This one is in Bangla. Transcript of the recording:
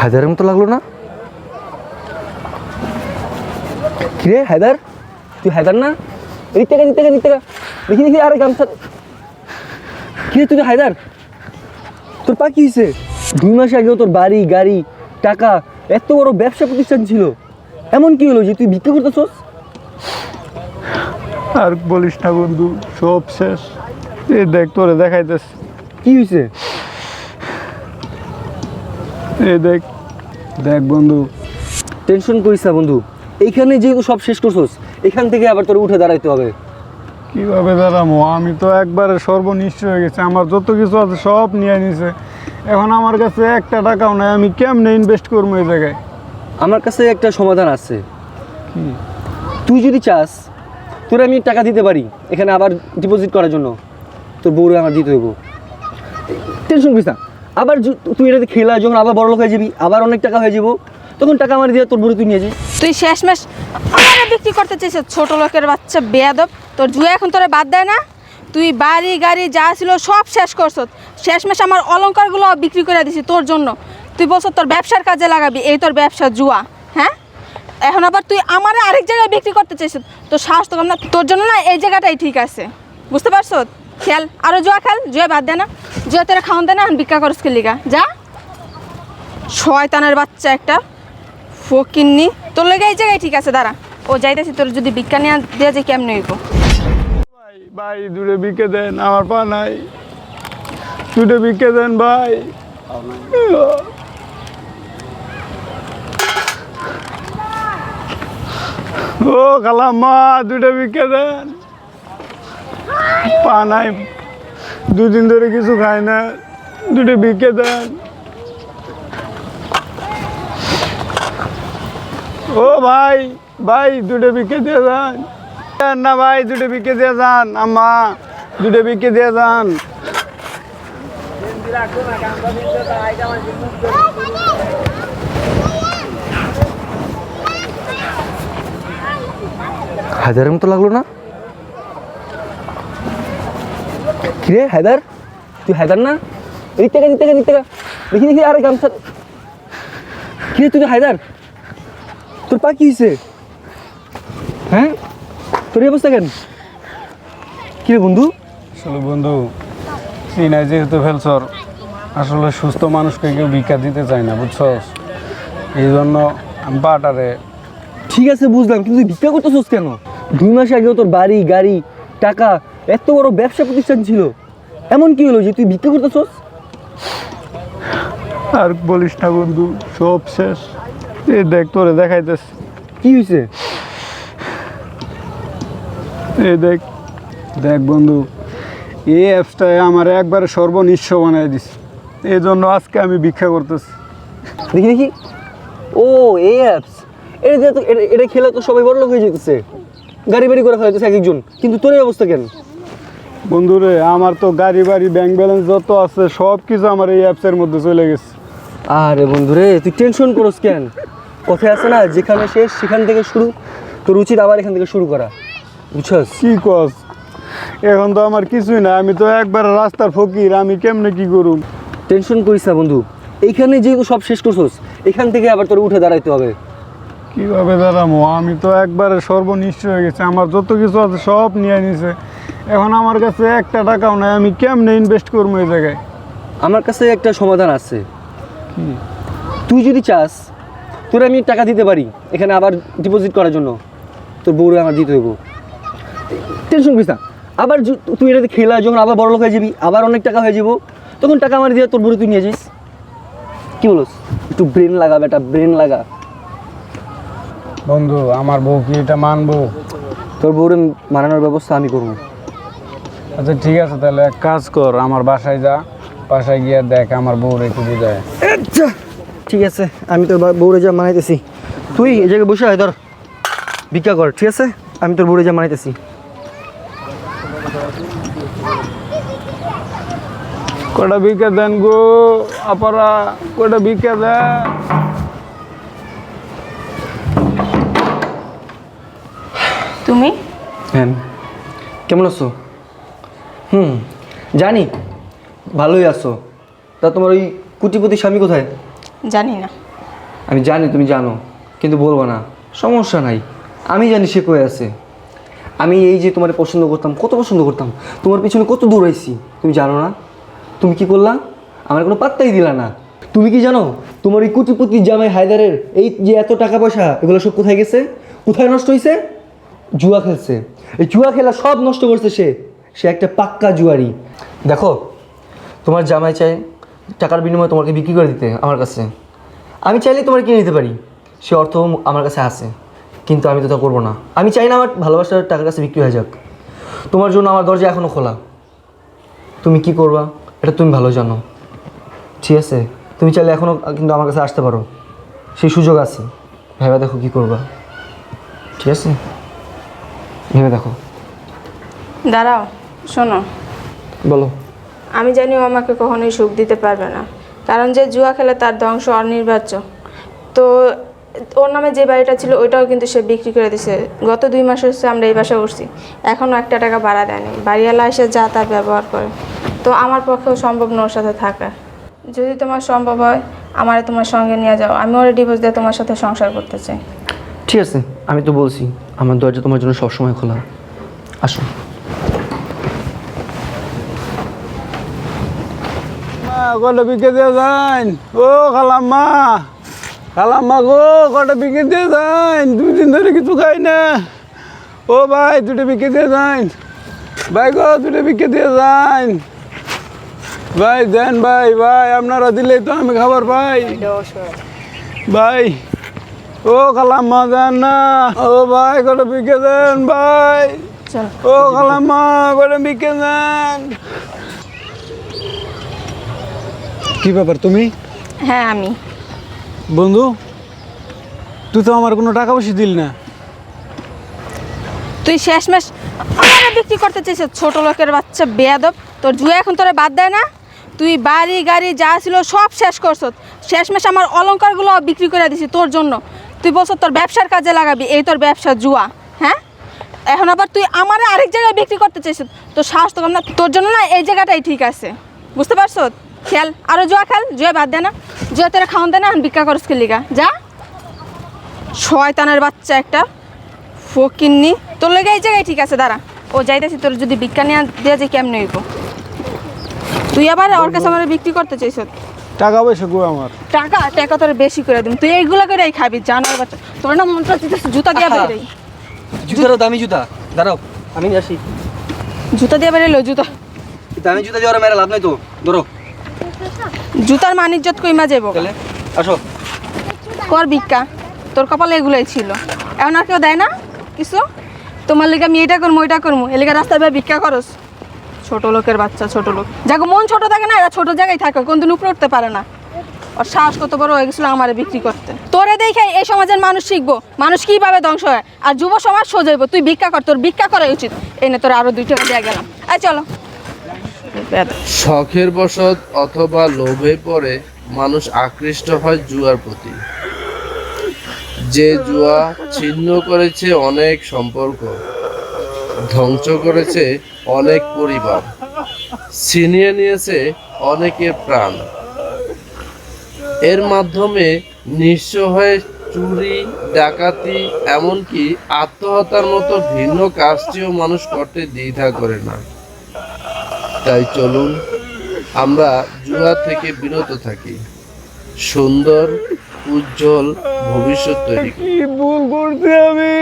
হায়দারের মতো লাগল না? কিরে হায়দার? তুই হায়দার না? এদিক থেকে এদিক থেকে এদিক থেকে। দেখি দেখি আরে গামছা। কিরে তুই হায়দার? তোর পা কি হয়েছে? দুই মাস আগেও তোর বাড়ি গাড়ি টাকা এত বড় ব্যবসা প্রতিষ্ঠান ছিল। এমন কি হলো যে তুই বিক্রি করতেছস? আর বলিস না বন্ধু সব শেষ। এই দেখ তোরে দেখাইতেছে। কি হয়েছে? এই দেখ দেখ বন্ধু। টেনশন করিস না বন্ধু। এইখানে যেহেতু সব শেষ করছস এখান থেকে আবার তোর উঠে দাঁড়াইতে হবে। কীভাবে দাঁড়ামো? আমি তো একবারে সর্বনিশ্চ হয়ে গেছে। আমার যত কিছু আছে সব নিয়ে নিছে। এখন আমার কাছে একটা টাকাও নাই। আমি কেমনে ইনভেস্ট করব এই জায়গায়? আমার কাছে একটা সমাধান আছে। তুই যদি চাস তোর আমি টাকা দিতে পারি এখানে আবার ডিপোজিট করার জন্য। তোর বউরে আমার দিতে দেবো টেনশন করিস না। আবার তুই এটাতে খেলা, যখন আবার বড় লোক হয়ে যাবি, আবার অনেক টাকা হয়ে যাব, তখন টাকা আমার দিয়ে তোর বউরে তুই নিয়ে যাস তুই শেষমেশ আমারে বিক্রি করতে চাইছিস, ছোট লোকের বাচ্চা, বেয়াদব। তোর জুয়া এখন তোরা বাদ দেয় না। তুই বাড়ি গাড়ি যা ছিল সব শেষ করছ। শেষমেশ আমার অলংকারগুলো বিক্রি করে দিছি তোর জন্য। তুই বলছ তোর ব্যবসার কাজে লাগাবি, এই তোর ব্যবসা জুয়া হ্যাঁ? এখন আবার তুই আমারে আরেক জায়গায় বিক্রি করতে চাইছিস। তোর সাহস তো না, তোর জন্য না এই জায়গাটাই ঠিক আছে। বুঝতে পারছ? খেয়াল আরও জুয়া খেল, জুয়া বাদ দে না। জুয়া তোরা খাওয়ান দে না ভিক্ষা করস কে লিগা। যা। শয়তানের বাচ্চা একটা। ফকিন্নি তোর লেগে এই জায়গায় ঠিক আছে, দাঁড়া। ও যাইতেছি, তোর যদি বিজ্ঞান নিয়ে দেওয়া যায় কেমন হইব? ভাই ভাই, দূরে বিকে দেন, আমার পা নাই। দুটো বিকে দেন, ভাই। ও খালাম্মা দুটো বিকে দেন। পা নাই। দুদিন ধরে কিছু খাই না। দুটো বিকে দেন। ও ভাই ভাই, দুটো বিকে দিয়ে যান। না ভাই, দুটো বিকে দিয়ে যান। আম্মা, দুটো বিকে দিয়ে যান। হায়দারের মতো লাগল না? কিরে হায়দার? তুই হায়দার না? এদিক থেকে এদিক থেকে এদিক থেকে দেখি দেখি আরে গামছা। কিরে তুই হায়দার। তোর পা কি হয়েছে হ্যাঁ? তোর অবস্থা কেন? কিরে বন্ধু? আসলে বন্ধু চিনাই যেহেতু ফেলছর আসলে সুস্থ মানুষকে কেউ ভিক্ষা দিতে চায় না বুঝছস? এই জন্য আমি পাটারে ঠিক আছে বুঝলাম কিন্তু ভিক্ষা করতেছস কেন? দুই মাস আগেও তোর বাড়ি গাড়ি টাকা এত বড় ব্যবসা প্রতিষ্ঠান ছিল। এমন কি হলো যে তুই ভিক্ষা করতেছস? আর বলিস না বন্ধু সব শেষ। এই দেখ তোরে দেখাইতেছে। কি হয়েছে এই দেখ দেখ বন্ধু এই অ্যাপসটায় আমার একবারে সর্বনিঃস্ব বানাই দিস এই জন্য আজকে আমি ভিক্ষা করতেছি। দেখি দেখি। ও এই অ্যাপস। এটা- এটা খেলে তো সবাই বড় লোক হয়ে যেতেছে। গাড়ি বাড়ি করে ফেলাইতেছে এক একজন কিন্তু তোর এই অবস্থা কেন? বন্ধুরে আমার তো গাড়ি বাড়ি ব্যাংক ব্যালেন্স যত আছে সব কিছু আমার এই অ্যাপসের মধ্যে চলে গেছে। আরে বন্ধুরে তুই টেনশন করস কেন? কথায় আছে না যেখানে শেষ সেখান থেকে শুরু। তোর উচিত আবার এখান থেকে শুরু করা। বুঝছস? কি কস? এখন তো আমার কিছুই না আমি তো একবার রাস্তার ফকির আমি কেমনে কি করুম? টেনশন করিস না বন্ধু। এইখানে যেহেতু সব শেষ করছস এখান থেকে আবার তোর উঠে দাঁড়াইতে হবে। কীভাবে দাঁড়ামো? আমি তো একবারে সর্বনিশ্চ হয়ে গেছে। আমার যত কিছু আছে সব নিয়ে নিছে। এখন আমার কাছে একটা টাকাও নাই আমি কেমনে ইনভেস্ট করব এই জায়গায়? আমার কাছে একটা সমাধান আছে। কি? তুই যদি চাস তোর আমি টাকা দিতে পারি এখানে আবার ডিপোজিট করার জন্য। তোর বউরে আমার দিতে দেবো টেনশন করিস না। আবার তুই এটাতে খেলা যখন আবার বড় লোক হয়ে যাবি আবার অনেক টাকা হয়ে যাব তখন টাকা আমার দিয়ে তোর বউরে তুই নিয়ে যাস কি বলস? একটু ব্রেন লাগা বেটা ব্রেন লাগা। বন্ধু আমার বউ কি এটা মানবো? তোর বউরে মানানোর ব্যবস্থা আমি করব। আচ্ছা ঠিক আছে তাহলে এক কাজ কর আমার বাসায় যা বাসায় গিয়ে দেখ আমার বউর একটু বুঝায়। আচ্ছা ঠিক আছে আমি তোর বউরে যা মানাইতেছি। তুই এই জায়গায় বসে আয় ধর। ভিক্ষা কর ঠিক আছে? আমি তোর বউরে যা মানাইতেছি। কটা বিকে দেন গো আপারা? কটা বিকে দেন? হ্যাঁ। কেমন আছো? হুম জানি। ভালোই আছো। তা তোমার ওই কুটিপতি স্বামী কোথায়? জানি না। আমি জানি তুমি জানো। কিন্তু বলব না। সমস্যা নাই। আমি জানি সে কয়ে আছে। আমি এই যে তোমার পছন্দ করতাম কত পছন্দ করতাম। তোমার পিছনে কত দূর হয়েছি তুমি জানো না? তুমি কি করলা? আমার কোনো পাত্তাই দিলা না। তুমি কি জানো? তোমার এই কুটিপুতি জামাই হায়দারের এই যে এত টাকা পয়সা এগুলো সব কোথায় গেছে? কোথায় নষ্ট হয়েছে জুয়া খেলছে। এই জুয়া খেলা সব নষ্ট করছে সে। সে একটা পাক্কা জুয়ারি। দেখো, তোমার জামাই চাই টাকার বিনিময়ে তোমাকে বিক্রি করে দিতে আমার কাছে। আমি চাইলেই তোমার কিনে নিতে পারি। সে অর্থ আমার কাছে আছে। কিন্তু আমি তো তা করব না। আমি চাই না আমার ভালোবাসার টাকার কাছে বিক্রি হয়ে যাক। তোমার জন্য আমার দরজা এখনও খোলা। তুমি কি করবা? এটা তুমি ভালো জানো। ঠিক আছে? তুমি চাইলে এখনও কিন্তু আমার কাছে আসতে পারো। সেই সুযোগ আছে। ভেবে দেখো কি করবা। ঠিক আছে? ভেবে দেখো। দাঁড়াও শোনো। বলো। আমি জানি ও আমাকে কখনোই সুখ দিতে পারবে না কারণ যে জুয়া খেলে তার ধ্বংস অনির্বাচ্য। তো ওর নামে যে বাড়িটা ছিল ওইটাও কিন্তু সে বিক্রি করে দিছে গত দুই মাস হচ্ছে আমরা এই বাসায় উঠছি। এখনও একটা টাকা ভাড়া দেয়নি। বাড়িওয়ালা এসে যা তা ব্যবহার করে। তো আমার পক্ষেও সম্ভব না ওর সাথে থাকা। যদি তোমার সম্ভব হয় আমারে তোমার সঙ্গে নিয়ে যাও। আমি ওর ডিভোর্স দিয়ে তোমার সাথে সংসার করতে চাই। ঠিক আছে আমি তো বলছি। আমার দরজা তোমার জন্য সবসময় খোলা। আসো। কটা বিকে দিয়ে যান ও খালাম্মা। খালাম্মা গো কটা বিকে দিয়ে যান দুই দিন ধরে কিছু খাই না। ও ভাই দুটো বিকে দিয়ে যান ভাই গো দুটো বিকে দিয়ে যান ভাই দেন ভাই ভাই আপনারা দিলেই তো আমি খাবার পাই। ভাই ও খালাম্মা দেন না। ও ভাই কটা বিকে দেন ভাই ও খালাম্মা কটা বিকে দেন কি ব্যাপার তুমি? হ্যাঁ আমি। বন্ধু তুই তো আমার কোনো টাকা পয়সা দিল না। তুই শেষমেশ আমারে বিক্রি করতে চাইছিস ছোট লোকের বাচ্চা বেয়াদব। তোর জুয়ে এখন তোরা বাদ দেয় না। তুই বাড়ি গাড়ি যা ছিল সব শেষ করছ। শেষমেশ আমার অলংকারগুলো বিক্রি করে দিছি তোর জন্য। তুই বলছ তোর ব্যবসার কাজে লাগাবি, এই তোর ব্যবসা জুয়া হ্যাঁ? এখন আবার তুই আমারে আরেক জায়গায় বিক্রি করতে চাইছিস, তোর সাহস তো না, তোর জন্য না এই জায়গাটাই ঠিক আছে, বুঝতে পারছ? খেয়াল আরও জুয়া খেল, জুয়া বাদ দে না, জুয়া তোরা খাওয়ান দে না, এখন ভিক্ষা করস লিগা যা। শয়তানের বাচ্চা একটা ফকিন্নি তোর লেগে এই জায়গায় ঠিক আছে, দাঁড়া, ও যাইতেছি, তোর যদি বিজ্ঞানী দেওয়া যায় কেমনে তুই আবার ওর কাছে আমার বিক্রি করতে চাইছ? টাকা পয়সা কো আমার। টাকা? টাকা তোর বেশি করে দিম তুই এইগুলো করেই খাবি জানার বাচ্চা। তোর না মনটা দিতেছে জুতা দিয়ে। বেরোই। জুতারও দামি জুতা। দাঁড়াও আমি আসি। জুতা দিয়ে বেরোলো জুতা। দামি জুতা দিয়ে মেরা লাভ নাই তো। ধরো। জুতার মানিজ্জত কইমা যাব তাহলে আসো। কর ভিক্ষা। তোর কপালে এগুলোই ছিল। এখন আর কেউ দেয় না? কিছু? তোমার লিগে আমি এটা করব ওইটা করব এলিগা রাস্তায় ভাই ভিক্ষা করস। ছোট লোকের বাচ্চা, ছোট লোক। যাকে, মন ছোট থাকে না, এরা ছোট জায়গায় থাকে কোনদিন উপরে উঠতে পারে না। ওর সাহস কত বড় হয়ে গেছিল আমারে বিক্রি করতে। তোরে দেখে এই সমাজের মানুষ শিখব, মানুষ কীভাবে ধ্বংস হয়। আর যুব সমাজ সোজাইব, তুই ভিক্ষা কর, তোর ভিক্ষা করা উচিত। এই না তোর আরও দুই টাকা গেলাম। এই চলো। শখের বশত অথবা লোভে পড়ে মানুষ আকৃষ্ট হয় জুয়ার প্রতি। যে জুয়া ছিন্ন করেছে অনেক সম্পর্ক। ধ্বংস করেছে অনেক পরিবার। ছিনিয়ে নিয়েছে অনেকের প্রাণ। এর মাধ্যমে নিঃস্ব হয়ে চুরি, ডাকাতি, এমনকি আত্মহত্যার মতো ভিন্ন কাজটিও মানুষ করতে দ্বিধা করে না। তাই চলুন, আমরা জুয়া থেকে বিরত থাকি। সুন্দর, উজ্জ্বল ভবিষ্যৎ তৈরি। কি আমি?